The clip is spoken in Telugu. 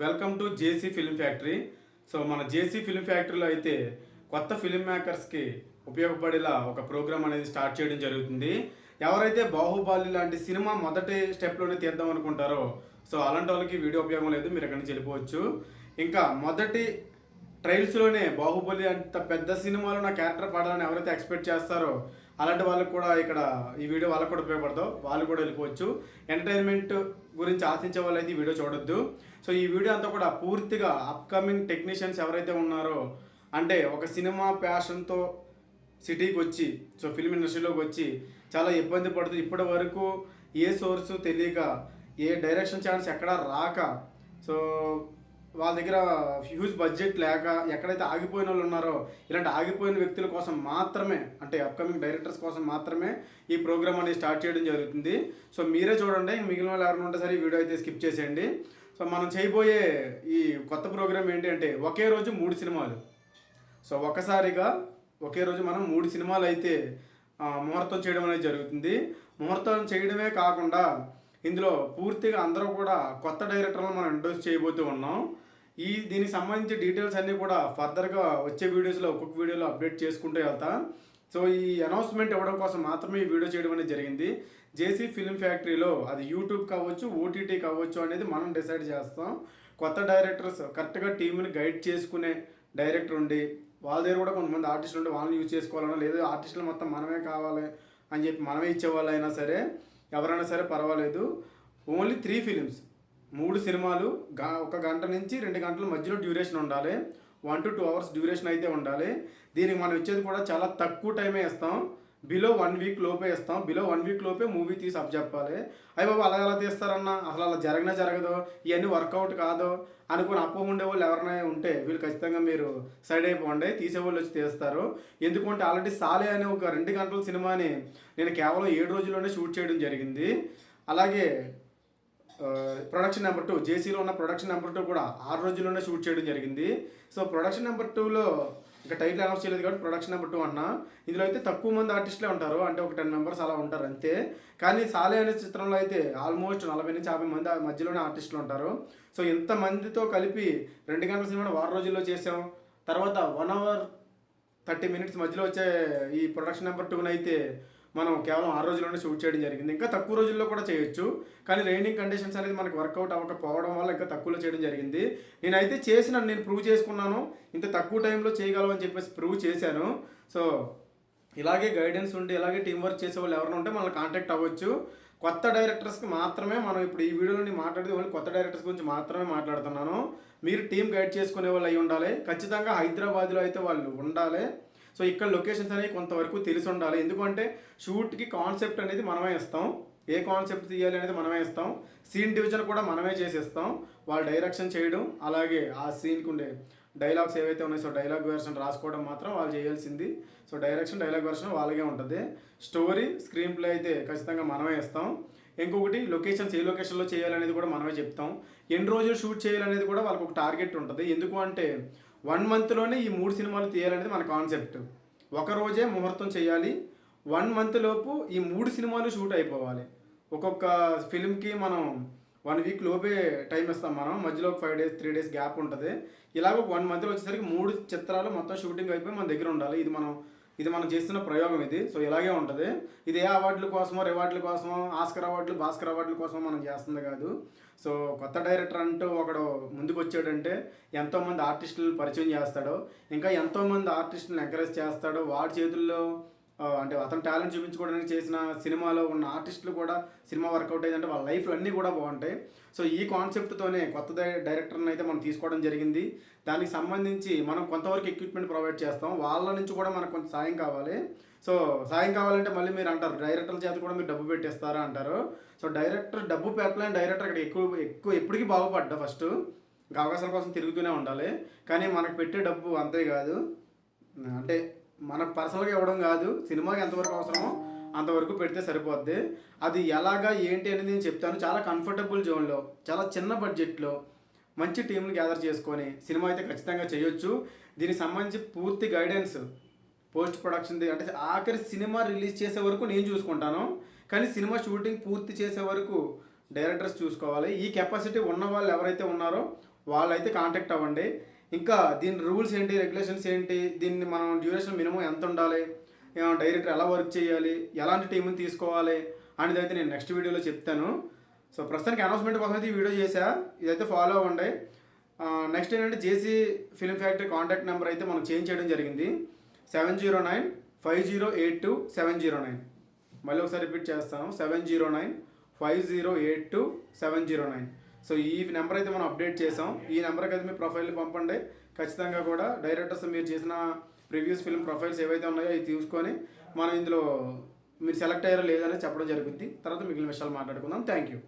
Welcome to JC film factory. So మన జేసీ ఫిల్మ్ ఫ్యాక్టరీలో అయితే కొత్త ఫిల్మ్ మేకర్స్కి ఉపయోగపడేలా ఒక ప్రోగ్రామ్ అనేది స్టార్ట్ చేయడం జరుగుతుంది. ఎవరైతే బాహుబలి లాంటి సినిమా మొదటి స్టెప్లోనే తీద్దాం అనుకుంటారో సో అలాంటి వాళ్ళకి వీడియో ఉపయోగం లేదు మీరు ఎక్కడి నుంచి వెళ్ళిపోవచ్చు. ఇంకా మొదటి ట్రైల్స్లోనే బాహుబలి అంత పెద్ద సినిమాలో నా క్యారెక్టర్ పడాలని ఎవరైతే ఎక్స్పెక్ట్ చేస్తారో అలాంటి వాళ్ళకి కూడా ఇక్కడ ఈ వీడియో వాళ్ళకి కూడా ఉపయోగపడతావు వాళ్ళు కూడా వెళ్ళిపోవచ్చు. ఎంటర్టైన్మెంట్ గురించి ఆశించే వాళ్ళైతే ఈ వీడియో చూడొద్దు. సో ఈ వీడియో అంతా కూడా పూర్తిగా అప్కమింగ్ టెక్నీషియన్స్ ఎవరైతే ఉన్నారో అంటే ఒక సినిమా ప్యాషన్తో సిటీకి వచ్చి సో ఫిల్మ్ ఇండస్ట్రీలోకి వచ్చి చాలా ఇబ్బంది పడుతుంది ఇప్పటి వరకు ఏ సోర్సు తెలియక ఏ డైరెక్షన్ ఛాన్స్ ఎక్కడా రాక సో వాళ్ళ దగ్గర హ్యూజ్ బడ్జెట్ లేక ఎక్కడైతే ఆగిపోయిన వాళ్ళు ఉన్నారో ఇలాంటి ఆగిపోయిన వ్యక్తుల కోసం మాత్రమే అంటే అప్కమింగ్ డైరెక్టర్స్ కోసం మాత్రమే ఈ ప్రోగ్రామ్ అనేది స్టార్ట్ చేయడం జరుగుతుంది. సో మీరే చూడండి మిగిలిన వాళ్ళు ఎవరైనా ఉంటే సరే ఈ వీడియో అయితే స్కిప్ చేసేయండి. సో మనం చేయబోయే ఈ కొత్త ప్రోగ్రామ్ ఏంటి అంటే ఒకే రోజు మూడు సినిమాలు. సో ఒకసారిగా ఒకే రోజు మనం మూడు సినిమాలు అయితే ముహూర్తం చేయడం అనేది జరుగుతుంది. ముహూర్తం చేయడమే కాకుండా ఇందులో పూర్తిగా అందరూ కూడా కొత్త డైరెక్టర్లను మనం ఇంట్రొడ్యూస్ చేయబోతూ ఉన్నాం. ఈ దీనికి సంబంధించి డీటెయిల్స్ అన్నీ కూడా ఫర్దర్గా వచ్చే వీడియోస్లో ఒక్కొక్క వీడియోలో అప్డేట్ చేసుకుంటూ వెళ్తా. సో ఈ అనౌన్స్మెంట్ ఇవ్వడం కోసం మాత్రమే ఈ వీడియో చేయడం అనేది జరిగింది. జేసీ ఫిల్మ్ ఫ్యాక్టరీలో అది యూట్యూబ్ కావచ్చు ఓటీటీ కావచ్చు అనేది మనం డిసైడ్ చేస్తాం. కొత్త డైరెక్టర్స్ కరెక్ట్గా టీంని గైడ్ చేసుకునే డైరెక్టర్ ఉండి వాళ్ళ దగ్గర కూడా కొంతమంది ఆర్టిస్టులు ఉండి వాళ్ళని యూజ్ చేసుకోవాలన్నా లేదు ఆర్టిస్టులు మొత్తం మనమే కావాలి అని చెప్పి మనమే ఇచ్చేవాళ్ళైనా సరే ఎవరైనా సరే పర్వాలేదు. ఓన్లీ త్రీ ఫిలిమ్స్ మూడు సినిమాలు గా ఒక గంట నుంచి రెండు గంటల మధ్యలో డ్యూరేషన్ ఉండాలి. One to two hours duration అయితే ఉండాలి. దీనికి మనం ఇచ్చేది కూడా చాలా తక్కువ టైమే ఇస్తాం బిలో వన్ వీక్ లోపే ఇస్తాం బిలో వన్ వీక్ లోపే మూవీ తీసి అప్ చెప్పాలి. అయ్యి బాబు అలా ఎలా తీస్తారన్నా? అసలు అలా జరగనే జరగదు. ఇవన్నీ వర్కౌట్ కాదు. అనుకుని అప్ప వాళ్ళు ఎవరైనా ఉంటే వీళ్ళు ఖచ్చితంగా మీరు సైడ్ అయిపోండి. తీసేవాళ్ళు వచ్చి తీస్తారు. ఎందుకంటే ఆల్రెడీ సాలే అనే ఒక రెండు గంటల సినిమాని నేను కేవలం ఏడు రోజుల్లోనే షూట్ చేయడం జరిగింది. అలాగే ప్రొడక్షన్ నెంబర్ టూ జేసీలో ఉన్న ప్రొడక్షన్ నెంబర్ టూ కూడా ఆరు రోజుల్లోనే షూట్ చేయడం జరిగింది. సో ప్రొడక్షన్ నెంబర్ టూలో ఇంకా టైటిల్ అనౌన్స్ చేయలేదు కాబట్టి ప్రొడక్షన్ నెంబర్ టూ అన్నా. ఇందులో అయితే తక్కువ మంది ఆర్టిస్టులే ఉంటారు. అంటే ఒక టెన్ మెంబర్స్ అలా ఉంటారు అంతే. కానీ సాలే అనే చిత్రంలో అయితే ఆల్మోస్ట్ నలభై నుంచి యాభై మంది మధ్యలోనే ఆర్టిస్టులు ఉంటారు. సో ఇంతమందితో కలిపి రెండు గంటల సినిమాను వారం రోజుల్లో చేసాం. తర్వాత వన్ అవర్ థర్టీ మినిట్స్ మధ్యలో వచ్చే ఈ ప్రొడక్షన్ నెంబర్ టూనైతే అయితే మనం కేవలం ఆరు రోజుల్లోనే షూట్ చేయడం జరిగింది. ఇంకా తక్కువ రోజుల్లో కూడా చేయొచ్చు. కానీ రైనింగ్ కండిషన్స్ అనేది మనకు వర్కౌట్ అవ్వకపోవడం వల్ల ఇంకా తక్కువలో చేయడం జరిగింది. నేనైతే చేసిన నేను ప్రూవ్ చేసుకున్నాను. ఇంత తక్కువ టైంలో చేయగలవని చెప్పేసి ప్రూవ్ చేశాను. సో ఇలాగే గైడెన్స్ ఉండి ఇలాగే టీం వర్క్ చేసే వాళ్ళు ఎవరైనా ఉంటే మనల్ని కాంటాక్ట్ అవ్వచ్చు. కొత్త డైరెక్టర్స్కి మాత్రమే మనం ఇప్పుడు ఈ వీడియోలో నేను మాట్లాడితే ఓన్లీ కొత్త డైరెక్టర్స్ గురించి మాత్రమే మాట్లాడుతున్నాను. మీరు టీం గైడ్ చేసుకునే వాళ్ళు అయి ఉండాలి. ఖచ్చితంగా హైదరాబాద్లో అయితే వాళ్ళు ఉండాలి. సో ఇక్కడ లొకేషన్స్ అనేవి కొంతవరకు తెలిసి ఉండాలి ఎందుకంటే షూట్కి కాన్సెప్ట్ అనేది మనమే ఇస్తాం. ఏ కాన్సెప్ట్ తీయాలి అనేది మనమే ఇస్తాం. సీన్ డివిజన్ కూడా మనమే చేసేస్తాం. వాళ్ళు డైరెక్షన్ చేయడం అలాగే ఆ సీన్కి ఉండే డైలాగ్స్ ఏవైతే ఉన్నాయో సో డైలాగ్ వెర్షన్ రాసుకోవడం మాత్రం వాళ్ళు చేయాల్సింది. సో డైరెక్షన్ డైలాగ్ వెర్షన్ వాళ్ళకే ఉంటుంది. స్టోరీ స్క్రీన్ ప్లే అయితే ఖచ్చితంగా మనమే ఇస్తాం. ఇంకొకటి లొకేషన్స్ ఏ లొకేషన్లో చేయాలనేది కూడా మనమే చెప్తాం. ఎన్ని రోజులు షూట్ చేయాలనేది కూడా వాళ్ళకి ఒక టార్గెట్ ఉంటుంది. ఎందుకు అంటే వన్ మంత్లోనే ఈ మూడు సినిమాలు తీయాలనేది మన కాన్సెప్ట్ ఒక రోజే ముహూర్తం చేయాలి. వన్ మంత్ లోపు ఈ మూడు సినిమాలు షూట్ అయిపోవాలి. ఒక్కొక్క ఫిల్మ్కి మనం వన్ వీక్ లోపే టైం ఇస్తాం మనం. మధ్యలో five days three days gap ఉంటుంది. ఇలాగ ఒక వన్ మంత్లో వచ్చేసరికి మూడు చిత్రాలు మొత్తం షూటింగ్ అయిపోయి మన దగ్గర ఉండాలి. ఇది మనం ఇది మనం చేస్తున్న ప్రయోగం ఇది. సో ఇలాగే ఉంటుంది. ఇది ఏ అవార్డుల కోసమో రివార్డుల కోసమో ఆస్కర్ అవార్డులు భాస్కర్ అవార్డుల కోసమో మనం చేస్తుంది కాదు. సో కొత్త డైరెక్టర్ అంటూ ఒకడు ముందుకు వచ్చాడంటే ఎంతోమంది ఆర్టిస్టులను పరిచయం చేస్తాడు. ఇంకా ఎంతోమంది ఆర్టిస్టులను ఎంకరేజ్ చేస్తాడో. వాడి చేతుల్లో అంటే అతను టాలెంట్ చూపించుకోవడానికి చేసిన సినిమాలో ఉన్న ఆర్టిస్టులు కూడా సినిమా వర్కౌట్ అయిందంటే వాళ్ళ లైఫ్లు అన్నీ కూడా బాగుంటాయి. సో ఈ కాన్సెప్ట్తోనే కొత్త డైరెక్టర్ని అయితే మనం తీసుకోవడం జరిగింది. దానికి సంబంధించి మనం కొంతవరకు ఎక్విప్మెంట్ ప్రొవైడ్ చేస్తాం. వాళ్ళ నుంచి కూడా మనకు కొంత సాయం కావాలి. సో సాయం కావాలంటే మళ్ళీ మీరు అంటారు డైరెక్టర్ల చేత కూడా మీరు డబ్బు పెట్టేస్తారా అంటారు. సో డైరెక్టర్ డబ్బు పెట్టలేని డైరెక్టర్ అక్కడ ఎక్కువ ఎక్కువ ఎప్పటికీ బాగుపడ్డా ఫస్ట్ అవకాశాల కోసం తిరుగుతూనే ఉండాలి. కానీ మనకు పెట్టే డబ్బు అంతే కాదు. అంటే మనకు పర్సనల్గా ఇవ్వడం కాదు సినిమాకి ఎంతవరకు అవసరమో అంతవరకు పెడితే సరిపోద్ది. అది ఎలాగా ఏంటి అనేది నేను చెప్తాను. చాలా కంఫర్టబుల్ జోన్లో చాలా చిన్న బడ్జెట్లో మంచి టీంని గ్యాదర్ చేసుకొని సినిమా అయితే ఖచ్చితంగా చేయొచ్చు. దీనికి సంబంధించి పూర్తి గైడెన్స్ పోస్ట్ ప్రొడక్షన్ అంటే ఆఖరి సినిమా రిలీజ్ చేసే వరకు నేను చూసుకుంటాను. కానీ సినిమా షూటింగ్ పూర్తి చేసే వరకు డైరెక్టర్స్ చూసుకోవాలి. ఈ కెపాసిటీ ఉన్న వాళ్ళు ఎవరైతే ఉన్నారో వాళ్ళైతే కాంటాక్ట్ అవ్వండి. ఇంకా దీని రూల్స్ ఏంటి రెగ్యులేషన్స్ ఏంటి దీన్ని మనం డ్యూరేషన్ మినిమం ఎంత ఉండాలి డైరెక్టర్ ఎలా వర్క్ చేయాలి ఎలాంటి టీంని తీసుకోవాలి అనేది అయితే నేను నెక్స్ట్ వీడియోలో చెప్తాను. సో ప్రస్తుతానికి అనౌన్స్మెంట్ కోసం అయితే ఈ వీడియో చేశా. ఇదైతే ఫాలో అవ్వండి. నెక్స్ట్ ఏంటంటే JC film factory contact number అయితే మనం చేంజ్ చేయడం జరిగింది. Seven zero nine five zero eight two seven zero nine మళ్ళీ ఒకసారి రిపీట్ చేస్తాను. Seven zero nine five zero eight two seven zero nine so ఈ నెంబర్ అయితే మనం అప్డేట్ చేసాం. ఈ నెంబర్కి అయితే మీ ప్రొఫైల్ పంపండి. ఖచ్చితంగా కూడా డైరెక్టర్స్ మీరు చేసిన ప్రీవియస్ ఫిల్మ్ ప్రొఫైల్స్ ఏవైతే ఉన్నాయో అవి తీసుకొని మనం ఇందులో మీరు సెలెక్ట్ అయ్యారో లేదని చెప్పడం జరుగుద్ది. తర్వాత మిగిలిన విషయాలు మాట్లాడుకుందాం. Thank you